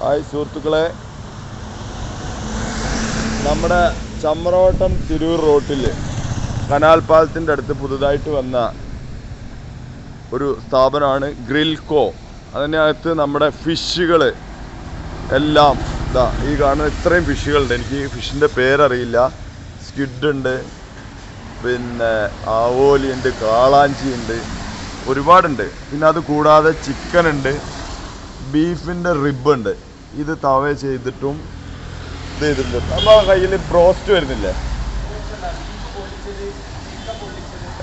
Hi സുഹൃത്തുക്കളെ. നമ്മുടെ ചമ്രോട്ടം തിരൂർ റോട്ടിൽ കനാൽ പാലത്തിന്റെ അടുത്ത് പുതുതായിട്ട് വന്ന ഒരു സ്ഥാപനമാണ് ഗ്രിൽകോ അതിനകത്ത് നമ്മുടെ ഫിഷുകൾ എല്ലാം ഇതാ ഈ കാണുന്ന ഇത്രയും ഫിഷുകളുണ്ട്. എനിക്ക് ഈ ഫിഷിന്റെ പേരറിയില്ല. സ്കിഡ് ഉണ്ട്. പിന്നെ ആവോലി ഉണ്ട് കാളാഞ്ചി ഉണ്ട് ഒരുപാടുണ്ട്. പിന്നെ അത് കൂടാതെ ചിക്കൻ ഉണ്ട് ബീഫിന്റെ റിബ് ഉണ്ട്. ഇത് തവ ചെയ്തിട്ടും ഇത് ചെയ്തിട്ടുണ്ട് നമ്മുടെ കയ്യിൽ ബ്രോസ്റ്റ് വരുന്നില്ലേ?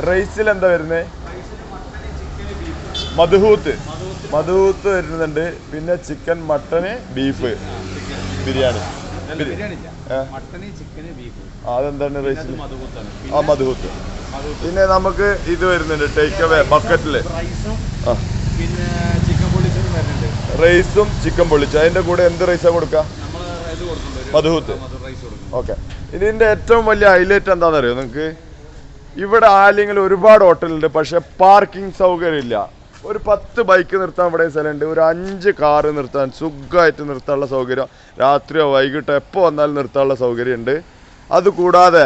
റൈസിൽ എന്താ വരുന്നത് മധുഹൂത്ത്. മധുഹൂത്ത് വരുന്നുണ്ട്. പിന്നെ ചിക്കൻ മട്ടന് ബീഫ്. ബിരിയാണി. ആ, അതെന്താണ് റൈസിൽ ആ മധുഹൂത്ത് പിന്നെ നമുക്ക് ഇത് വരുന്നുണ്ട് ടേക്ക് അവേ ബക്കറ്റിൽ റൈസും പിന്നെ ചിക്കൻ പൊള്ളിച്ചും. അതിന്റെ കൂടെ എന്ത് റൈസാ കൊടുക്കുക മധുഹൂത്ത്. ഓക്കെ. ഇതിന്റെ ഏറ്റവും വലിയ ഹൈലൈറ്റ് എന്താണെന്നറിയോ നിങ്ങൾക്ക്? ഇവിടെ ആലിങ്ങിൽ ഒരുപാട് ഹോട്ടലുണ്ട് പക്ഷെ പാർക്കിംഗ് സൗകര്യം ഇല്ല ഒരു പത്ത് ബൈക്ക് നിർത്താൻ ഇവിടെ സ്ഥലമുണ്ട്. ഒരു അഞ്ച് കാറ് നിർത്താൻ സുഖമായിട്ട് നിർത്താനുള്ള സൗകര്യം. രാത്രിയോ വൈകിട്ടോ എപ്പോൾ വന്നാലും നിർത്താനുള്ള സൗകര്യമുണ്ട്. അതുകൂടാതെ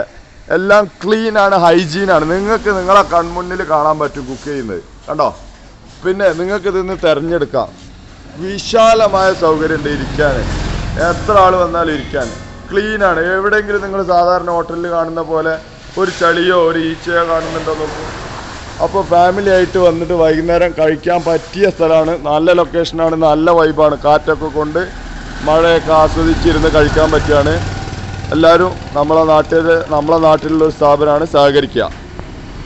എല്ലാം ക്ലീനാണ് ഹൈജീനാണ് നിങ്ങൾക്ക് നിങ്ങളെ കൺമുന്നിൽ കാണാൻ പറ്റും കുക്ക് ചെയ്യുന്നത്. കണ്ടോ? പിന്നെ നിങ്ങൾക്ക് ഇതിന്ന് തിരഞ്ഞെടുക്കാം. വിശാലമായ സൗകര്യം ഉണ്ട് ഇരിക്കാൻ. എത്ര ആൾ വന്നാലും ഇരിക്കാൻ. ക്ലീനാണ് എവിടെയെങ്കിലും നിങ്ങൾ സാധാരണ ഹോട്ടലിൽ കാണുന്ന പോലെ ഒരു ചളിയോ ഒരു ഈച്ചയോ കാണുന്നുണ്ടോ നോക്കൂ. അപ്പോൾ ഫാമിലി ആയിട്ട് വന്നിട്ട് വൈകുന്നേരം കഴിക്കാൻ പറ്റിയ സ്ഥലമാണ്. നല്ല ലൊക്കേഷനാണ് നല്ല വൈബാണ് കാറ്റൊക്കെ കൊണ്ട് മഴയൊക്കെ ആസ്വദിച്ചിരുന്ന് കഴിക്കാൻ പറ്റുകയാണ് എല്ലാവരും നമ്മളെ നാട്ടിൽ നമ്മളെ നാട്ടിലുള്ള ഒരു സ്ഥാപനമാണ് സഹകരിക്കുക.